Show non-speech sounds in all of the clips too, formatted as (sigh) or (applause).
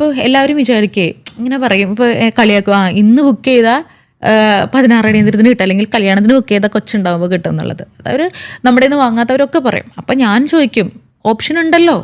ഇപ്പോൾ എല്ലാവരും വിചാരിക്കേ ഇങ്ങനെ പറയും ഇപ്പോൾ കളിയാക്കും ആ ഇന്ന് ബുക്ക് ചെയ്താൽ പതിനാറ് അടിയന്തരത്തിന് കിട്ടും അല്ലെങ്കിൽ കല്യാണത്തിന് ബുക്ക് ചെയ്താൽ കൊച്ചുണ്ടാവുമ്പോൾ കിട്ടും എന്നുള്ളത്. അതൊരു നമ്മുടെ നിന്ന് വാങ്ങാത്തവരൊക്കെ പറയും. അപ്പം ഞാൻ ചോദിക്കും ഓപ്ഷൻ ഉണ്ടല്ലോ?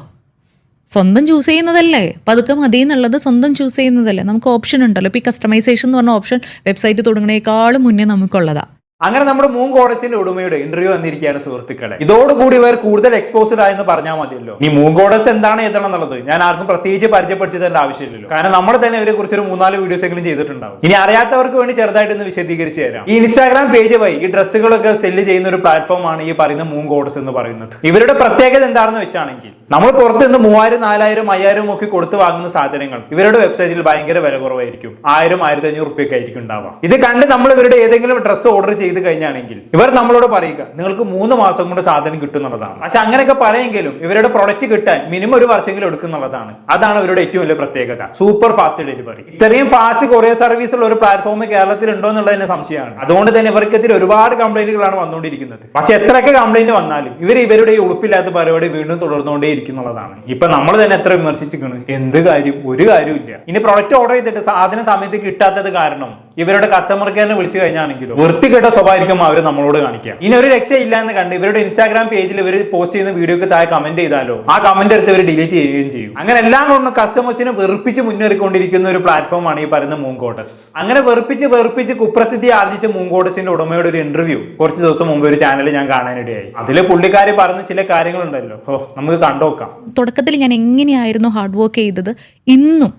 സ്വന്തം ചൂസ് ചെയ്യുന്നതല്ലേ? പതുക്കെ മതി എന്നുള്ളത് സ്വന്തം ചൂസ് ചെയ്യുന്നതല്ലേ? നമുക്ക് ഓപ്ഷൻ ഉണ്ടല്ലോ. ഇപ്പോൾ ഈ കസ്റ്റമൈസേഷൻ എന്ന് പറഞ്ഞ ഓപ്ഷൻ വെബ്സൈറ്റ് തുടങ്ങുന്നതിനേക്കാളും മുന്നേ നമുക്കുള്ളതാ. അങ്ങനെ നമ്മുടെ മൂൺ ഗോഡസിന്റെ ഉടമയുടെ ഇന്റർവ്യൂ വന്നിരിക്കുകയാണ് സുഹൃത്തുക്കളെ. ഇതോടുകൂടി ഇവർ കൂടുതൽ എക്സ്പോസ്ഡ് ആയെന്ന് പറഞ്ഞാൽ മതിയല്ലോ. ഈ മൂൺ ഗോഡസ് എന്താണ് എഴുതണം എന്നുള്ളത് ഞാൻ ആർക്കും പ്രത്യേകിച്ച് പരിചയപ്പെടുത്തി ആവശ്യമില്ലല്ലോ. കാരണം നമ്മൾ തന്നെ ഇവരെ കുറിച്ച് ഒരു മൂന്നാൽ വീഡിയോസ് എങ്കിലും ചെയ്തിട്ടുണ്ടാവും. ഇനി അറിയാത്തവർക്ക് വേണ്ടി ചെറുതായിട്ട് ഒന്ന് വിശദീകരിച്ചു തരാം. ഈ ഇൻസ്റ്റാഗ്രാം പേജ് വഴി ഈ ഡ്രസ്സുകളൊക്കെ സെല്ല് ചെയ്യുന്ന ഒരു പ്ലാറ്റ്ഫോമാണ് ഈ പറയുന്ന മൂൺ ഗോഡസ് എന്ന് പറയുന്നത്. ഇവരുടെ പ്രത്യേകത എന്താണെന്ന് വെച്ചാണെങ്കിൽ നമ്മൾ പുറത്ത് നിന്ന് മൂവായിരം നാലായിരം അയ്യായിരം ഒക്കെ കൊടുത്തു വാങ്ങുന്ന സാധനങ്ങൾ ഇവരുടെ വെബ്സൈറ്റിൽ ഭയങ്കര വില കുറവായിരിക്കും. ആയിരം ആയിരത്തി അഞ്ഞൂറ് റുപ്യൊക്കെ ആയിരിക്കും ഉണ്ടാവുക. ഇത് കണ്ട് നമ്മൾ ഇവരുടെ ഏതെങ്കിലും ഡ്രസ്സ് ഓർഡർ ചെയ്ത് കഴിഞ്ഞാണെങ്കിൽ ഇവർ നമ്മളോട് പറയുക നിങ്ങൾക്ക് മൂന്ന് മാസം കൊണ്ട് സാധനം കിട്ടും എന്നുള്ളതാണ്. പക്ഷെ അങ്ങനെയൊക്കെ പറയെങ്കിലും ഇവരുടെ പ്രൊഡക്റ്റ് കിട്ടാൻ മിനിമം ഒരു വർഷമെങ്കിലും എടുക്കുന്നുള്ളതാണ് അതാണ് ഇവരുടെ ഏറ്റവും വലിയ പ്രത്യേകത. സൂപ്പർ ഫാസ്റ്റ് ഡെലിവറി ഇത്രയും ഫാസ്റ്റ് കൊറിയർ സർവീസ് ഉള്ള ഒരു പ്ലാറ്റ്ഫോം കേരളത്തിൽ ഉണ്ടോ എന്നുള്ളത് തന്നെ സംശയമാണ്. അതുകൊണ്ട് തന്നെ ഇവർക്കെതിരെ ഒരുപാട് കംപ്ലൈന്റുകളാണ് വന്നുകൊണ്ടിരിക്കുന്നത്. പക്ഷെ എത്രയൊക്കെ കംപ്ലൈന്റ് വന്നാലും ഇവർ ഇവരുടെ ഉളുപ്പില്ലാത്ത പരിപാടി വീണ്ടും തുടർന്നുകൊണ്ടേ ഇരിക്കുന്നുള്ളതാണ്. ഇപ്പൊ നമ്മൾ തന്നെ എത്ര വിമർശിച്ചിരിക്കുന്നു എന്ത് കാര്യം? ഒരു കാര്യമില്ല ഇനി പ്രൊഡക്റ്റ് ഓർഡർ ചെയ്തിട്ട് സാധന സമയത്ത് കിട്ടാത്തത് കാരണം ഇവരുടെ കസ്റ്റമർ കെയറിനെ വിളിച്ചു കഴിഞ്ഞാണെങ്കിലും വൃത്തികെട്ട സ്വഭാവമായിരിക്കും അവർ നമ്മളോട് കാണിക്കുക. ഇനി ഒരു രക്ഷയില്ല എന്ന് കണ്ട് ഇവരുടെ ഇൻസ്റ്റാഗ്രാം പേജിൽ ഇവർ പോസ്റ്റ് ചെയ്യുന്ന വീഡിയോക്ക് താഴെ കമന്റ് ചെയ്താലോ ആ കമന്റ് എടുത്ത് ഇവർ ഡിലീറ്റ് ചെയ്യുകയും ചെയ്യും. അങ്ങനെ എല്ലാം കൊണ്ടും കസ്റ്റമേഴ്സിനെ വെറുപ്പിച്ച് മുന്നേറിക്കൊണ്ടിരിക്കുന്ന ഒരു പ്ലാറ്റ്ഫോമാണ് ഈ പറയുന്ന മൂങ്കോട്ടസ് അങ്ങനെ വെറുപ്പിച്ച് വെറുപ്പിച്ച് കുപ്രസിദ്ധി ആർജിച്ച മൂങ്കോട്ടസിന്റെ ഉടമയുടെ ഒരു ഇന്റർവ്യൂ കുറച്ച് ദിവസം മുമ്പ് ഒരു ചാനൽ ഞാൻ കാണാനിടയായി. അതിൽ പുള്ളിക്കാരി പറഞ്ഞ ചില കാര്യങ്ങളുണ്ടല്ലോ. ഓ നമുക്ക് കണ്ടോക്കാം തുടക്കത്തിൽ ഞാൻ എങ്ങനെയായിരുന്നു ഹാർഡ് വർക്ക് ചെയ്തത്? ഇന്നും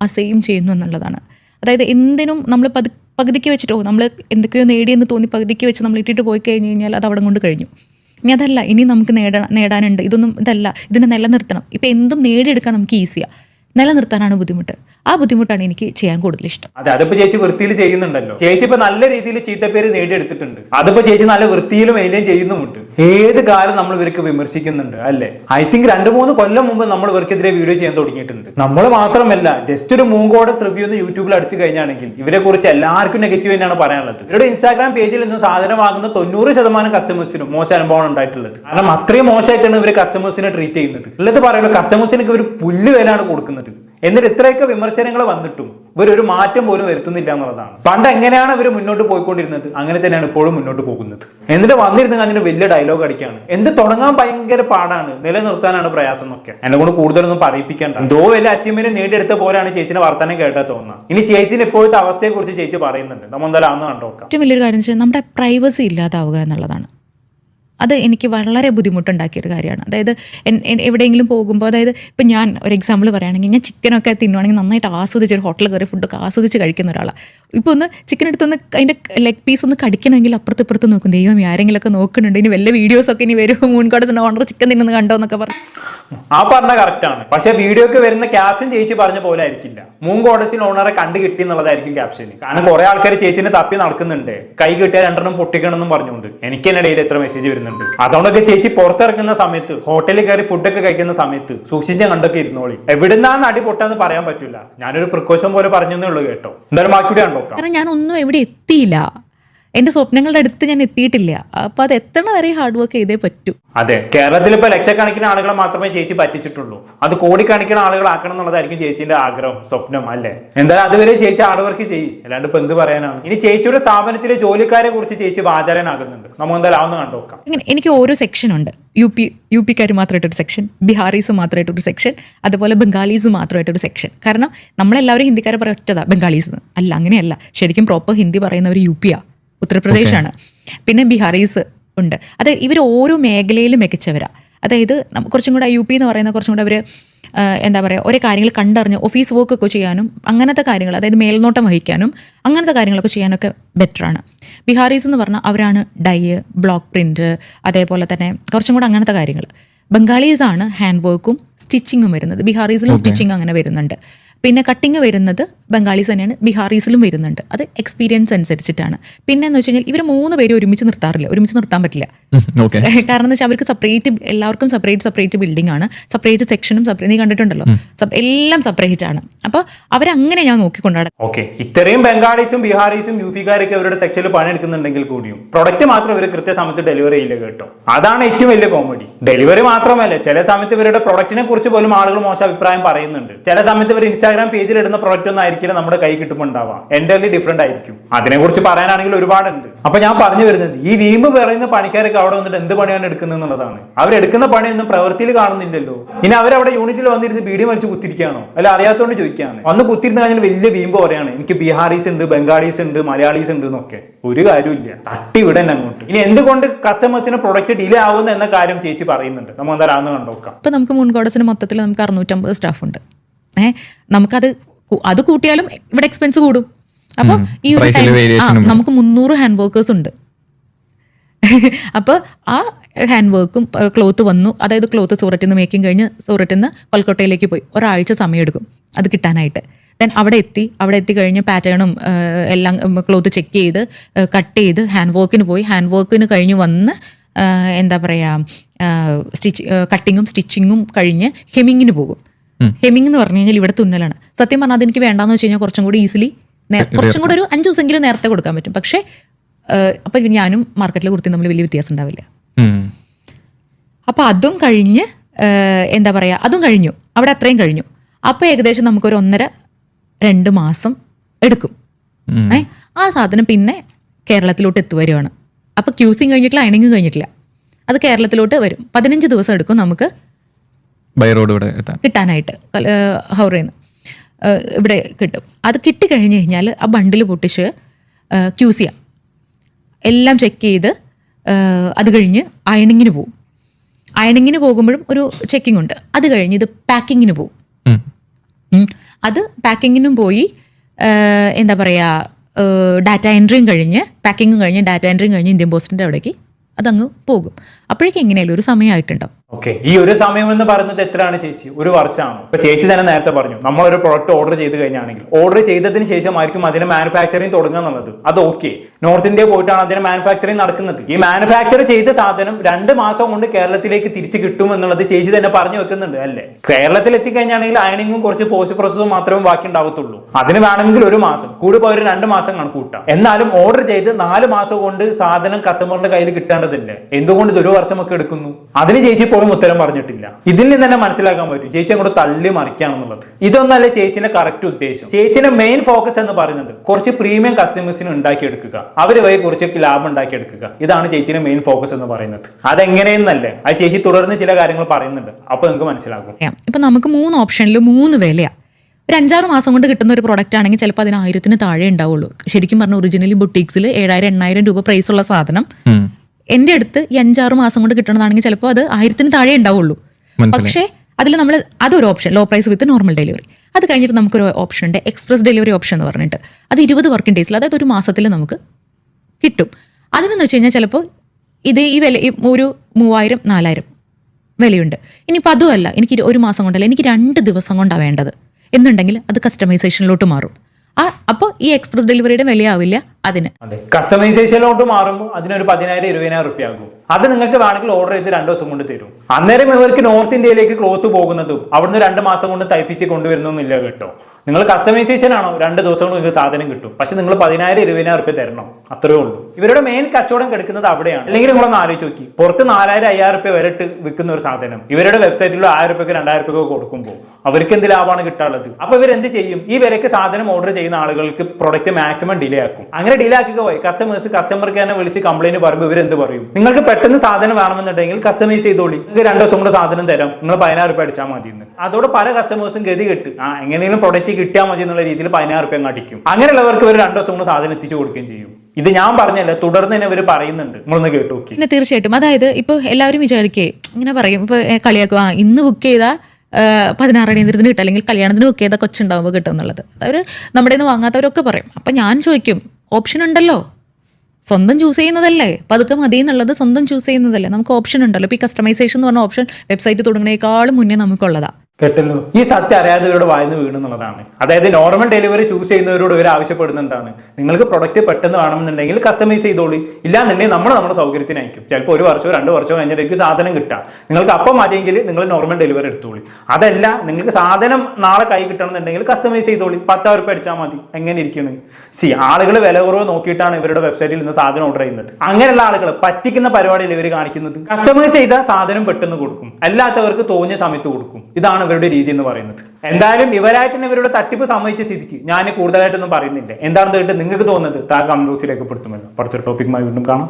ആ സെയിം ചെയ്യുന്നു എന്നുള്ളതാണ്. അതായത് എന്തിനും നമ്മൾ പതി പകുതിക്ക് വെച്ചിട്ടോ നമ്മൾ എന്തൊക്കെയോ നേടിയെന്ന് തോന്നി പകുതിക്ക് വെച്ച് നമ്മൾ ഇട്ടിട്ട് പോയി കഴിഞ്ഞ് കഴിഞ്ഞാൽ അത് അവിടെ കൊണ്ട് കഴിഞ്ഞു. ഇനി അതല്ല ഇനി നമുക്ക് നേടാൻ നേടാനുണ്ട്. ഇതൊന്നും ഇതല്ല ഇതിനെ നിലനിർത്തണം. ഇപ്പം എന്തും നേടിയെടുക്കാൻ നമുക്ക് ഈസിയാണ് നിലനിർത്താനാണ് ബുദ്ധിമുട്ട്. ആ ബുദ്ധിമുട്ടാണ് എനിക്ക് ചെയ്യാൻ കൂടുതൽ ഇഷ്ടം. അതെ അതിപ്പോ ചേച്ചി വൃത്തിയിൽ ചെയ്യുന്നുണ്ടല്ലോ. ചേച്ചി ഇപ്പൊ നല്ല രീതിയിൽ ചീത്തപ്പേര് നേടിയെടുത്തിട്ടുണ്ട്. അതിപ്പോ ചേച്ചി നല്ല വൃത്തിയിൽ മെയിന്റെയിൻ ചെയ്യുന്നുമുണ്ട്. ഏത് കാലം നമ്മൾ ഇവർക്ക് വിമർശിക്കുന്നുണ്ട് അല്ലെ? ഐ തിങ്ക് രണ്ട് മൂന്ന് കൊല്ലം മുമ്പ് നമ്മൾ ഇവർക്കെതിരെ വീഡിയോ ചെയ്യാൻ തുടങ്ങിയിട്ടുണ്ട്. നമ്മൾ മാത്രമല്ല ജസ്റ്റ് ഒരു മൂങ്കോഡസ് റിവ്യൂ ഒന്ന് യൂട്യൂബിൽ അടിച്ചു കഴിഞ്ഞാണെങ്കിൽ ഇവരെ കുറിച്ച് എല്ലാവർക്കും നെഗറ്റീവ് തന്നെയാണ് പറയാനുള്ളത്. ഇവരുടെ ഇൻസ്റ്റാഗ്രാം പേജിൽ നിന്ന് സാധനം വാങ്ങുന്ന തൊണ്ണൂറ് ശതമാനം കസ്റ്റമേഴ്സിനും മോശം അനുഭവമാണ് ഉണ്ടായിട്ടുള്ളത്. കാരണം അത്രയും മോശമായിട്ടാണ് ഇവർ കസ്റ്റമേഴ്സിനെ ട്രീറ്റ് ചെയ്യുന്നത്. ഉള്ളത് പറയുന്നത് കസ്റ്റമേഴ്സിനൊക്കെ ഒരു പുല്ല് വിലയാണ് കൊടുക്കുന്നത്. എന്നിട്ട് ഇത്രയൊക്കെ വിമർശനങ്ങൾ വന്നിട്ടും ഇവർ ഒരു മാറ്റം പോലും വരുത്തുന്നില്ല എന്നുള്ളതാണ്. പണ്ട് എങ്ങനെയാണ് ഇവർ മുന്നോട്ട് പോയിക്കൊണ്ടിരുന്നത്? അങ്ങനെ തന്നെയാണ് ഇപ്പോഴും മുന്നോട്ട് പോകുന്നത്. എന്നിട്ട് വന്നിരുന്ന അതിന് വലിയ ഡയലോഗ് അടിക്കാണ്. എന്ത് തുടങ്ങാൻ ഭയങ്കര പാടാണ്. നിലനിർത്താനാണ് പ്രയാസം എന്നൊക്കെ. എന്നെ കൊണ്ട് കൂടുതലൊന്നും പറയിപ്പിക്കേണ്ട. എന്തോ വലിയ അച്ചീവ്മെന്റ് നേടിയെടുത്ത പോലെയാണ് ചേച്ചിന്റെ വർത്തമാനം കേട്ടാ തോന്നുന്നത്. ഇനി ചേച്ചിന്റെ ഇപ്പോഴത്തെ അവസ്ഥയെ കുറിച്ച് ചേച്ചി പറയുന്നുണ്ട്. നമ്മൾ എന്തായാലും അന്ന് കണ്ടോക്കാം. ഏറ്റവും വലിയൊരു കാര്യം നമ്മുടെ പ്രൈവസി ഇല്ലാതാവുക എന്നുള്ളതാണ്. അത് എനിക്ക് വളരെ ബുദ്ധിമുട്ടുണ്ടാക്കിയ ഒരു കാര്യമാണ്. അതായത് എവിടെയെങ്കിലും പോകുമ്പോൾ അതായത് ഇപ്പം ഞാൻ ഒരു എക്സാമ്പിൾ പറയുകയാണെങ്കിൽ ഞാൻ ചിക്കനൊക്കെ തിന്നുവാണെങ്കിൽ നന്നായിട്ട് ആസ്വദിച്ച് ഒരു ഹോട്ടലിൽ കയറി ഫുഡൊക്കെ ആസ്വദിച്ച് കഴിക്കുന്ന ഒരാളാണ് ഇപ്പോൾ ഒന്ന് ചിക്കൻ എടുത്തൊന്ന് അതിന്റെ ലെഗ് പീസ് ഒന്ന് കടിക്കണമെങ്കിൽ അപ്പുറത്ത് ഇപ്പുറത്ത് നോക്കും. ദൈവം ആരെങ്കിലുമൊക്കെ നോക്കുന്നുണ്ട്. ഇനി വല്ല വീഡിയോസൊക്കെ ഇനി വരും. മൂൺകോടസിന്റെ ഓണർ ചിക്കൻ തിന്നുന്നത് കണ്ടോ എന്നൊക്കെ പറഞ്ഞു ആ പറഞ്ഞ കറക്റ്റാണ് പക്ഷേ വീഡിയോക്ക് വരുന്ന ക്യാപ്ഷൻ ചേച്ചി പറഞ്ഞ പോലെ ആയിരിക്കില്ല. മൂന്ന് കോടസിൽ ഓണറെ കണ്ടു കിട്ടി എന്നുള്ളതായിരിക്കും ക്യാപ്ഷൻ കാരണം കുറെ ആൾക്കാർ ചേച്ചിനെ തപ്പി നടക്കുന്നുണ്ട്. കൈ കിട്ടിയ രണ്ടെണ്ണം പൊട്ടിക്കണം എന്നും പറഞ്ഞുകൊണ്ട്. എനിക്ക് തന്നെ ഡെയിലി എത്ര മെസ്സേജ് വരുന്നുണ്ട് അതുകൊണ്ടൊക്കെ ചേച്ചി പുറത്തിറങ്ങുന്ന സമയത്ത് ഹോട്ടലിൽ കയറി ഫുഡൊക്കെ കഴിക്കുന്ന സമയത്ത് സൂക്ഷിച്ച് കണ്ടൊക്കെ ഇരുന്നോളി. എവിടുന്നാണ് അടി പൊട്ടാന്ന് പറയാൻ പറ്റില്ല ഞാനൊരു പ്രിക്കോഷൻ പോലെ പറഞ്ഞതേ ഉള്ളൂ കേട്ടോ. എന്തായാലും ബാക്കി കൂടി കാരണം ഞാൻ ഒന്നും എവിടെ എത്തിയില്ല. എന്റെ സ്വപ്നങ്ങളുടെ അടുത്ത് ഞാൻ എത്തിയിട്ടില്ല. അപ്പൊ അത് എത്തണ വരെ ഹാർഡ് വർക്ക് ചെയ്തേ പറ്റൂ. അതെ. കേരളത്തിൽ ഇപ്പൊ ലക്ഷക്കണക്കിന് ആളുകളെ മാത്രമേ ചേച്ചി പറ്റിച്ചിട്ടുള്ളൂ. അത് കോടിക്കണക്കിന് ആളുകളാക്കണം എന്നുള്ളതായിരിക്കും ചേച്ചിന്റെ ആഗ്രഹം സ്വപ്നം അല്ലേ? എന്തായാലും അതുവരെ ചേച്ചി ഹാർഡ് വർക്ക് ചെയ്യും. അല്ലാണ്ട് ഇപ്പൊ എന്ത് പറയാനാണ്? ഇനി ചേച്ചിയുടെ സ്ഥാപനത്തിലെ ജോലിക്കാരെ കുറിച്ച് ചേച്ചി വാചാരനാകുന്നുണ്ട് നമുക്ക് എന്തായാലും അതൊന്ന് കണ്ടോക്കാം ഇങ്ങനെ എനിക്ക് ഓരോ സെക്ഷൻ ഉണ്ട്. യു പി യു പിക്കാർ മാത്രമായിട്ടൊരു സെക്ഷൻ ബിഹാറീസ് മാത്രമായിട്ടൊരു സെക്ഷൻ അതുപോലെ ബംഗാളീസ് മാത്രമായിട്ടൊരു സെക്ഷൻ കാരണം നമ്മളെല്ലാവരും ഹിന്ദിക്കാരെ പറയാൻ ഒറ്റതാ ബംഗാളീസ്. അല്ല അങ്ങനെയല്ല. ശരിക്കും പ്രോപ്പർ ഹിന്ദി പറയുന്നവർ യു. പിയാ ഉത്തർപ്രദേശാണ്. പിന്നെ ബിഹാറീസ് ഉണ്ട്. അത് ഇവർ ഓരോ മേഖലയിലും മികച്ചവരാ. അതായത് കുറച്ചും കൂടെ യു പി എന്ന് പറയുന്ന കുറച്ചും കൂടെ അവർ എന്താ പറയുക ഓരോ കാര്യങ്ങൾ കണ്ടറിഞ്ഞ് ഓഫീസ് വർക്ക് ഒക്കെ ചെയ്യാനും അങ്ങനത്തെ കാര്യങ്ങൾ അതായത് മേൽനോട്ടം വഹിക്കാനും അങ്ങനത്തെ കാര്യങ്ങളൊക്കെ ചെയ്യാനൊക്കെ ബെറ്റർ ആണ്. ബിഹാറീസ് എന്ന് പറഞ്ഞാൽ അവരാണ് ഡൈ ബ്ലോക്ക് പ്രിന്റ് അതേപോലെ തന്നെ കുറച്ചും കൂടെ അങ്ങനത്തെ കാര്യങ്ങൾ. ബംഗാളീസ് ആണ് ഹാൻഡ് വർക്കും സ്റ്റിച്ചിങ്ങും വരുന്നത്. ബിഹാറീസിലും സ്റ്റിച്ചിങ് അങ്ങനെ വരുന്നുണ്ട്. പിന്നെ കട്ടിങ് വരുന്നത് ബംഗാളീസ് തന്നെയാണ് ബീഹാറീസിലും വരുന്നുണ്ട്. അത് എക്സ്പീരിയൻസ് അനുസരിച്ചിട്ടാണ്. പിന്നെ എന്ന് വെച്ച് കഴിഞ്ഞാൽ ഇവർ മൂന്ന് പേര് ഒരുമിച്ച് നിർത്താറില്ല. ഒരുമിച്ച് നിർത്താൻ പറ്റില്ല. ഓക്കെ (laughs) കാരണം എന്ന് വെച്ചാൽ അവർക്ക് സെപ്പറേറ്റ് എല്ലാവർക്കും സെപ്പറേറ്റ് സെപ്പറേറ്റ് ബിൽഡിംഗ് ആണ്. സെപ്പറേറ്റ് സെക്ഷനും സെപ്പറേറ്റ് നീ കണ്ടിട്ടുണ്ടല്ലോ. എല്ലാം സെപ്പറേറ്റ് ആണ്. അപ്പോൾ അവരങ്ങനെ ഞാൻ നോക്കിക്കൊണ്ടാണ്. ഓക്കെ ഇത്രയും ബംഗാളീസും ബീഹാറീസും യു പിക്കാരൊക്കെ അവരുടെ സെക്ഷനിൽ പണിയെടുക്കുന്നുണ്ടെങ്കിൽ കൂടിയും പ്രൊഡക്റ്റ് മാത്രം ഇവർ കൃത്യസമയത്ത് ഡെലിവറി ചെയ്യില്ല കേട്ടോ. അതാണ് ഏറ്റവും വലിയ കോമഡി ഡെലിവറി മാത്രമല്ല ചില സമയത്ത് ഇവരുടെ പ്രൊഡക്റ്റിനെ കുറിച്ച് പോലും ആളുകൾ മോശം അഭിപ്രായം പറയുന്നുണ്ട്. ചില സമയത്ത് ഇവർ ഇൻസ്റ്റാഗ്രാം പേജിൽ ഇടുന്ന പ്രൊഡക്റ്റ് ഒന്നും ആയിരിക്കില്ല നമ്മുടെ കൈ കിട്ടുമ്പോൾ ഉണ്ടാവാം. എന്റർലി ഡിഫറെന്റ് ആയിരിക്കും. അതിനെ കുറിച്ച് പറയാനാണെങ്കിൽ ഒരുപാടുണ്ട്. അപ്പൊ ഞാൻ പറഞ്ഞു വരുന്നത് ഈ വീമ്പ് പറയുന്ന പണിക്കാരൊക്കെ അവിടെ വന്നിട്ട് എന്ത് പണിയാണ് എടുക്കുന്നത് എന്നുള്ളതാണ് അവരെടുക്കുന്ന പണിയൊന്നും പ്രവൃത്തിയിൽ കാണുന്നില്ലല്ലോ. ഇനി അവരവിടെ യൂണിറ്റിൽ വന്നിരുന്ന് ബീഡി മരിച്ച് കുത്തിരിക്കുകയാണോ? അല്ല അറിയാത്തോണ്ട് ചോദിക്കുകയാണ്. വന്ന് കുത്തിരുന്ന് കഴിഞ്ഞാൽ വലിയ വീമ്പ് പറയാണ് എനിക്ക് ബീഹാറീസ് ഉണ്ട് ബംഗാളീസ് ഉണ്ട് മലയാളീസ് ഉണ്ട് എന്നൊക്കെ. ഒരു കാര്യമില്ല തട്ടി വിടൻ അങ്ങോട്ട്. ഇനി എന്തുകൊണ്ട് കസ്റ്റമേഴ്സിന് പ്രൊഡക്റ്റ് ഡിലേ ആവുന്നു എന്ന കാര്യം ചേച്ചി പറയുന്നുണ്ട്. നമുക്ക് എന്തായാലും കണ്ടോക്കാം. അപ്പൊ നമുക്ക് മുൻകോടസിന് മൊത്തത്തിൽ നമുക്ക് അറുന്നൂറ്റമ്പത് സ്റ്റാഫുണ്ട്. ഏഹ് നമുക്കത് അത് കൂട്ടിയാലും ഇവിടെ എക്സ്പെൻസ് കൂടും. അപ്പോൾ ഈ ഒരു ഉണ്ട്. നമുക്ക് മുന്നൂറ് ഹാൻഡ് വർക്കേഴ്സ് ഉണ്ട്. (laughs) അപ്പോൾ ആ ഹാൻഡ് വർക്കും ക്ലോത്ത് വന്നു. അതായത് ക്ലോത്ത് സൂററ്റിൽ നിന്ന് മേക്കിംഗ് കഴിഞ്ഞ് സൂററ്റിൽ നിന്ന് കൊൽക്കട്ടയിലേക്ക് പോയി. ഒരാഴ്ച സമയമെടുക്കും അത് കിട്ടാനായിട്ട്. ദെൻ അവിടെ എത്തി. അവിടെ എത്തി കഴിഞ്ഞ് പാറ്റേണും എല്ലാം ക്ലോത്ത് ചെക്ക് ചെയ്ത് കട്ട് ചെയ്ത് ഹാൻഡ് വർക്കിന് പോയി. ഹാൻഡ് വർക്കിന് കഴിഞ്ഞ് വന്ന് എന്താ പറയുക സ്റ്റിച്ച് കട്ടിങ്ങും സ്റ്റിച്ചിങ്ങും കഴിഞ്ഞ് ഹെമ്മിങ്ങിന് പോകും. ഹെമിങ് എന്ന് പറഞ്ഞു കഴിഞ്ഞാൽ ഇവിടെ തുന്നലാണ്. സത്യം പറഞ്ഞാൽ അതെനിക്ക് വേണ്ടാന്ന് വെച്ച് കഴിഞ്ഞാൽ കുറച്ചും കൂടി ഈസിലി കുറച്ചും കൂടി ഒരു അഞ്ച് ദിവസമെങ്കിലും നേരത്തെ കൊടുക്കാൻ പറ്റും. പക്ഷേ അപ്പൊ ഞാനും മാർക്കറ്റിലെ കുർത്തി തമ്മിൽ വലിയ വ്യത്യാസം ഉണ്ടാവില്ല. അപ്പൊ അതും കഴിഞ്ഞ് എന്താ പറയുക അതും കഴിഞ്ഞു. അവിടെ അത്രയും കഴിഞ്ഞു. അപ്പൊ ഏകദേശം നമുക്കൊരു ഒന്നര രണ്ട് മാസം എടുക്കും. ഏ ആ സാധനം പിന്നെ കേരളത്തിലോട്ട് എത്തുവരുവാണ്. അപ്പൊ ക്യൂസിങ് കഴിഞ്ഞിട്ടില്ല അയണിങ് കഴിഞ്ഞിട്ടില്ല. അത് കേരളത്തിലോട്ട് വരും. പതിനഞ്ച് ദിവസം എടുക്കും നമുക്ക് ബൈ റോഡ് ഇവിടെ കിട്ടാനായിട്ട് ഹൗറയിൽ നിന്ന് ഇവിടെ കിട്ടും. അത് കിട്ടി കിട്ടിക്കഴിഞ്ഞ് കഴിഞ്ഞാൽ ആ ബണ്ടിൽ പൊട്ടിച്ച് ക്യൂസ് ചെയ്യാം എല്ലാം ചെക്ക് ചെയ്ത് അത് കഴിഞ്ഞ് അയണിങ്ങിന് പോകും അയണിങ്ങിന് പോകുമ്പോഴും ഒരു ചെക്കിംഗ് ഉണ്ട്. അത് കഴിഞ്ഞ് ഇത് പാക്കിങ്ങിന് പോകും. അത് പാക്കിങ്ങിനും പോയി എന്താ പറയുക ഡാറ്റ എൻട്രിയും കഴിഞ്ഞ് പാക്കിങ്ങും കഴിഞ്ഞ് ഡാറ്റ എൻട്രിയും കഴിഞ്ഞ് ഇന്ത്യൻ പോസ്റ്റിന്റെ അവിടേക്ക് അതങ്ങ് പോകും. അപ്പോഴേക്കും എങ്ങനെയല്ലോ ഒരു സമയമായിട്ടുണ്ടാവും. ഓക്കെ ഈ ഒരു സമയം എന്ന് പറയുന്നത് എത്രയാണ് ചേച്ചി? ഒരു വർഷമാണ്. ഇപ്പൊ ചേച്ചി തന്നെ നേരത്തെ പറഞ്ഞു നമ്മൾ ഒരു പ്രോഡക്റ്റ് ഓർഡർ ചെയ്ത് കഴിഞ്ഞാണെങ്കിൽ. ഓർഡർ ചെയ്തതിന് ശേഷമായിരിക്കും അതിന് മാനുഫാക്ചറിങ് തുടങ്ങുക എന്നുള്ളത്. അത് ഓക്കെ നോർത്ത് ഇന്ത്യ പോയിട്ടാണ് അതിന് മാനുഫാക്ചറിങ് നടക്കുന്നത്. ഈ മാനുഫാക്ചർ ചെയ്ത സാധനം രണ്ട് മാസം കൊണ്ട് കേരളത്തിലേക്ക് തിരിച്ചു കിട്ടും എന്നുള്ളത് ചേച്ചി തന്നെ പറഞ്ഞു വെക്കുന്നുണ്ട് അല്ലേ? കേരളത്തിൽ എത്തിക്കഴിഞ്ഞാണെങ്കിൽ അയണിങ്ങും കുറച്ച് പോസ്റ്റ് പ്രോസസ്സും മാത്രമേ ബാക്കി ഉണ്ടാവത്തുള്ളൂ. അതിന് വേണമെങ്കിൽ ഒരു മാസം കൂടി പോയ രണ്ട് മാസം കണക്ക് കൂട്ടാം. എന്നാലും ഓർഡർ ചെയ്ത് നാല് മാസം കൊണ്ട് സാധനം കസ്റ്റമറിന്റെ കയ്യിൽ കിട്ടേണ്ടതില്ലേ എന്തുകൊണ്ട് ഇത് ഒരു വർഷമൊക്കെ എടുക്കുന്നു? അതിന് ചേച്ചി പോലും ഉത്തരം പറഞ്ഞിട്ടില്ല. ഇതിൽ നിന്ന് തന്നെ മനസ്സിലാക്കാൻ പറ്റും. ചേച്ചി അങ്ങോട്ട് തള്ളി മറിക്കുകയാണെന്നുള്ളത്. ഇതൊന്നല്ല ചേച്ചിന്റെ കറക്റ്റ് ഉദ്ദേശം. ചേച്ചിന്റെ മെയിൻ ഫോക്കസ് എന്ന് പറയുന്നത് കുറച്ച് പ്രീമിയം കസ്റ്റമേഴ്സിന് ഉണ്ടാക്കിയെടുക്കുക. അവർ വഴി കുറച്ച് ലാഭം ഉണ്ടാക്കിയെടുക്കുക. ഇതാണ് ചേച്ചിയുടെ മെയിൻ ഫോക്കസ് എന്ന് പറയുന്നത്. അതെങ്ങനെയെന്നല്ലേ? അത് ചേച്ചി തുടർന്ന് ചില കാര്യങ്ങൾ പറയുന്നുണ്ട്. അപ്പൊ നിങ്ങൾക്ക് മനസ്സിലാകും. ഇപ്പൊ നമുക്ക് മൂന്ന് ഓപ്ഷനിൽ മൂന്ന് വിലയാണ് ഒരു അഞ്ചാറ് മാസം കൊണ്ട് കിട്ടുന്ന ഒരു പ്രോഡക്റ്റ് ആണെങ്കിൽ ചിലപ്പോൾ അതിന് ആയിരത്തിന് താഴെ ഉണ്ടാവുള്ളൂ. ശരിക്കും പറഞ്ഞാൽ ഒറിജിനലി ബുട്ടീക്സിൽ ഏഴായിരം എണ്ണായിരം രൂപ പ്രൈസ് ഉള്ള സാധനം. എന്റെ അടുത്ത് ഈ അഞ്ചാറ് മാസം കൊണ്ട് കിട്ടണതാണെങ്കിൽ ചിലപ്പോൾ അത് ആയിരത്തിന് താഴെ ഉണ്ടാവുള്ളൂ. പക്ഷേ അതിൽ നമ്മൾ അതൊരു option low price with normal delivery അത് കഴിഞ്ഞിട്ട് നമുക്കൊരു ഓപ്ഷൻ ഉണ്ട് എക്സ്പ്രസ് ഡെലിവറി ഓപ്ഷൻ എന്ന് പറഞ്ഞിട്ട്. അത് ഇരുപത് വർക്കിംഗ് ഡേയ്സിൽ അതായത് ഒരു മാസത്തിൽ നമുക്ക് കിട്ടും. അതിനെന്ന് വെച്ച് കഴിഞ്ഞാൽ ചിലപ്പോൾ ഇത് ഈ വില ഒരു മൂവായിരം നാലായിരം വിലയുണ്ട്. ഇനിയിപ്പോൾ അതുമല്ല എനിക്ക് ഒരു മാസം കൊണ്ടല്ല എനിക്ക് രണ്ട് ദിവസം കൊണ്ടാണ് വേണ്ടത്. എന്നുണ്ടെങ്കിൽ അത് കസ്റ്റമൈസേഷനിലോട്ട് മാറും. അപ്പോൾ ഈ എക്സ്പ്രസ് ഡെലിവറിയുടെ വിലയാവില്ല അതിന്. അതെ. കസ്റ്റമൈസേഷനിലോട്ട് മാറുമ്പോൾ അതിനൊരു പതിനായിരം ഇരുപതിനായിരം റുപ്യ ആകും. അത് നിങ്ങൾക്ക് വേണമെങ്കിൽ ഓർഡർ ചെയ്ത് രണ്ട് ദിവസം കൊണ്ട് തരും. അന്നേരം ഇവർക്ക് നോർത്ത് ഇന്ത്യയിലേക്ക് ക്ലോത്ത് പോകുന്നതും അവിടുന്ന് രണ്ട് മാസം കൊണ്ട് തയ്പ്പിച്ച് കൊണ്ടുവരുന്നൊന്നുമില്ല കേട്ടോ. നിങ്ങൾ കസ്റ്റമൈസേഷൻ ആണോ? രണ്ട് ദിവസം കൊണ്ട് നിങ്ങൾക്ക് സാധനം കിട്ടും. പക്ഷെ നിങ്ങൾ പതിനായിരം ഇരുപതിനായിരം റുപ്യ തരണം. അത്രേ ഉള്ളൂ. ഇവരുടെ മെയിൻ കച്ചവടം കിടക്കുന്നത് അവിടെയാണ്. അല്ലെങ്കിൽ നിങ്ങളൊന്ന് ആലോചിച്ച് നോക്കി. പുറത്ത് നാലായിരം അയ്യായിരം റുപ്യ വരെ ഇട്ട് വിൽക്കുന്ന ഒരു സാധനം. ഇവരുടെ വെബ്സൈറ്റിൽ ആയിരം റുപ്യക്ക് രണ്ടായിരം റുപ്യ കൊടുക്കുമ്പോൾ അവർക്ക് എന്ത് ലാഭമാണ് കിട്ടാനുള്ളത്? അപ്പൊ ഇവർ എന്ത് ചെയ്യും? ഈ വിലക്ക് സാധനം ഓർഡർ ചെയ്യുന്ന ആളുകൾക്ക് പ്രൊഡക്റ്റ് മാക്സിമം ഡിലേ ആക്കും. അങ്ങനെ ഡിലേ ആക്കുക പോയി കസ്റ്റമേഴ്സ് കസ്റ്റമർക്ക് തന്നെ വിളിച്ച് കംപ്ലൈന്റ് പറയുമ്പോൾ ഇവർ എന്ത് പറയും? നിങ്ങൾക്ക് പെട്ടെന്ന് സാധനം വേണമെന്നുണ്ടെങ്കിൽ കസ്റ്റമൈസ് ചെയ്തോളി. നിങ്ങൾക്ക് രണ്ട് ദിവസം കൊണ്ട് സാധനം തരാം. നിങ്ങൾ പതിനായിരം റുപ്യ അടിച്ചാൽ മതി അതോടെ പല കസ്റ്റമേഴ്സും ഗതി കെട്ട്. ആ എങ്ങനെയും പ്രൊഡക്റ്റ് കിട്ടിയാൽ മതി എന്നുള്ള രീതിയിൽ പതിനായിരം റുപ്യ അടിക്കും. അങ്ങനെയുള്ളവർക്ക് ഇവർ രണ്ടു ദിവസം കൊണ്ട് സാധനം എത്തിച്ചു കൊടുക്കുകയും ചെയ്യും. ഇത് ഞാൻ പറഞ്ഞല്ല തുടർന്ന് തന്നെ ഇവർ പറയുന്നുണ്ട്. നിങ്ങളൊന്ന് കേട്ടു പിന്നെ തീർച്ചയായിട്ടും. അതായത് ഇപ്പൊ എല്ലാവരും വിചാരിക്കേ ഇങ്ങനെ പറയും ഇപ്പൊ കളിയാക്കുക ഇന്ന് ബുക്ക് ചെയ്താൽ പതിനാറ് അടിയന്തരത്തിന് കിട്ടും അല്ലെങ്കിൽ കല്യാണത്തിന് ബുക്ക് ചെയ്താൽ കൊച്ചുണ്ടാവുമ്പോൾ കിട്ടും എന്നുള്ളത്. അവർ നമ്മുടെ നിന്ന് വാങ്ങാത്തവരൊക്കെ പറയും. അപ്പം ഞാൻ ചോദിക്കും ഓപ്ഷൻ ഉണ്ടല്ലോ? സ്വന്തം ചൂസ് ചെയ്യുന്നതല്ലേ? പതുക്കെ മതി എന്നുള്ളത് സ്വന്തം ചൂസ് ചെയ്യുന്നതല്ലേ? നമുക്ക് ഓപ്ഷൻ ഉണ്ടല്ലോ. ഇപ്പോൾ ഈ കസ്റ്റമൈസേഷൻ എന്ന് പറഞ്ഞ ഓപ്ഷൻ വെബ്സൈറ്റ് തുടങ്ങുന്നതിനേക്കാളും മുന്നേ നമുക്കുള്ളതാ. കേട്ടല്ലോ? ഈ സത്യം അറിയാത്തവരോട് വായന്ന് വീണെന്നുള്ളതാണ്. അതായത് നോർമൽ ഡെലിവറി ചൂസ് ചെയ്യുന്നവരോട് ഇവർ ആവശ്യപ്പെടുന്നുണ്ടാണ്. നിങ്ങൾക്ക് പ്രൊഡക്റ്റ് പെട്ടെന്ന് വേണമെന്നുണ്ടെങ്കിൽ കസ്റ്റമൈസ് ചെയ്തോളൂ. ഇല്ലാന്നുണ്ടെങ്കിൽ നമ്മൾ നമ്മുടെ സൗകര്യത്തിന് അയക്കും. ചിലപ്പോൾ ഒരു വർഷമോ രണ്ട് വർഷമോ കഴിഞ്ഞിട്ടായിരിക്കും സാധനം കിട്ടുക നിങ്ങൾക്ക് അപ്പം മതിയെങ്കിൽ നിങ്ങൾ നോർമൽ ഡെലിവറി എടുത്തോളി. അതല്ല നിങ്ങൾക്ക് സാധനം നാളെ കൈ കിട്ടണമെന്നുണ്ടെങ്കിൽ കസ്റ്റമൈസ് ചെയ്തോളി. പത്തായിരം റുപ്യ അടിച്ചാൽ മതി. എങ്ങനെ ഇരിക്കുന്നത് സി ആളുകൾ വില കുറവ് നോക്കിയിട്ടാണ് ഇവരുടെ വെബ്സൈറ്റിൽ നിന്ന് സാധനം ഓർഡർ ചെയ്യുന്നത്. അങ്ങനെയുള്ള ആളുകൾ പറ്റിക്കുന്ന പരിപാടിയിൽ ഇവർ കാണിക്കുന്നത്? കസ്റ്റമൈസ് ചെയ്ത സാധനം പെട്ടെന്ന് കൊടുക്കും. അല്ലാത്തവർക്ക് തോന്നിയ സമയത്ത് കൊടുക്കും. ഇതാണ് ഇവരുടെ രീതി എന്ന് പറയുന്നത്. എന്തായാലും ഇവരായിട്ട് ഇവരുടെ തട്ടിപ്പ് സമ്മതിച്ച സ്ഥിതിക്ക് ഞാൻ കൂടുതലായിട്ടൊന്നും പറയുന്നില്ല. എന്താണെന്ന് കേട്ട് നിങ്ങൾക്ക് തോന്നുന്നത് താങ്കൾ കമന്റ് പെടുത്തുമല്ലോ അടുത്തൊരു ടോപ്പിക്കുമായി വീണ്ടും കാണാം.